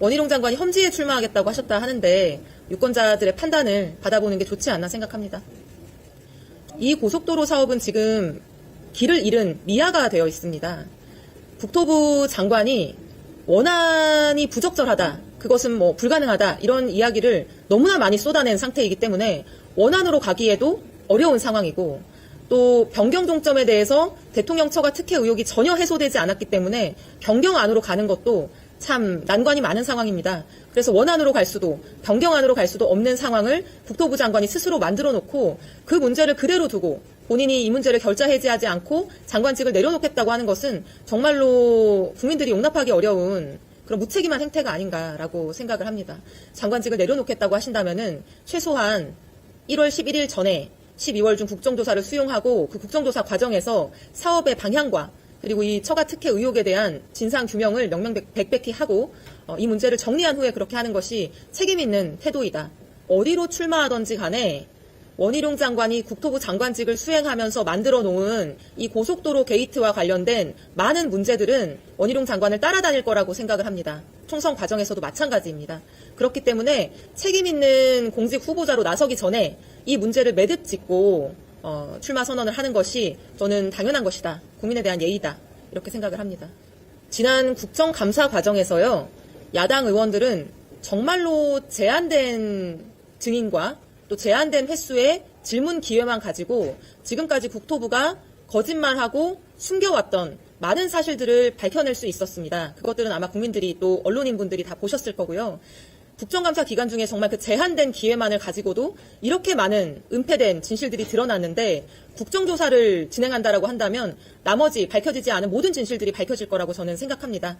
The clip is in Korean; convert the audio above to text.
원희룡 장관이 험지에 출마하겠다고 하셨다 하는데 유권자들의 판단을 받아보는 게 좋지 않나 생각합니다. 이 고속도로 사업은 지금 길을 잃은 미아가 되어 있습니다. 국토부 장관이 원안이 부적절하다. 그것은 뭐 불가능하다. 이런 이야기를 너무나 많이 쏟아낸 상태이기 때문에 원안으로 가기에도 어려운 상황이고 또 변경 종점에 대해서 대통령 처가 특혜 의혹이 전혀 해소되지 않았기 때문에 변경 안으로 가는 것도 참 난관이 많은 상황입니다. 그래서 원안으로 갈 수도 변경안으로 갈 수도 없는 상황을 국토부 장관이 스스로 만들어 놓고 그 문제를 그대로 두고 본인이 이 문제를 결자 해지하지 않고 장관직을 내려놓겠다고 하는 것은 정말로 국민들이 용납하기 어려운 그런 무책임한 행태가 아닌가라고 생각을 합니다. 장관직을 내려놓겠다고 하신다면은 최소한 1월 11일 전에 12월 중 국정조사를 수용하고 그 국정조사 과정에서 사업의 방향과 그리고 이 처가 특혜 의혹에 대한 진상 규명을 명명백백히 하고 어, 이 문제를 정리한 후에 그렇게 하는 것이 책임 있는 태도이다. 어디로 출마하던지 간에 원희룡 장관이 국토부 장관직을 수행하면서 만들어 놓은 이 고속도로 게이트와 관련된 많은 문제들은 원희룡 장관을 따라다닐 거라고 생각을 합니다. 총선 과정에서도 마찬가지입니다. 그렇기 때문에 책임 있는 공직 후보자로 나서기 전에 이 문제를 매듭 짓고 어, 출마 선언을 하는 것이 저는 당연한 것이다. 국민에 대한 예의다. 이렇게 생각을 합니다. 지난 국정감사 과정에서요, 야당 의원들은 정말로 제한된 증인과 또 제한된 횟수의 질문 기회만 가지고 지금까지 국토부가 거짓말하고 숨겨왔던 많은 사실들을 밝혀낼 수 있었습니다. 그것들은 아마 국민들이 또 언론인분들이 다 보셨을 거고요. 국정감사 기간 중에 정말 그 제한된 기회만을 가지고도 이렇게 많은 은폐된 진실들이 드러났는데 국정조사를 진행한다라고 한다면 나머지 밝혀지지 않은 모든 진실들이 밝혀질 거라고 저는 생각합니다.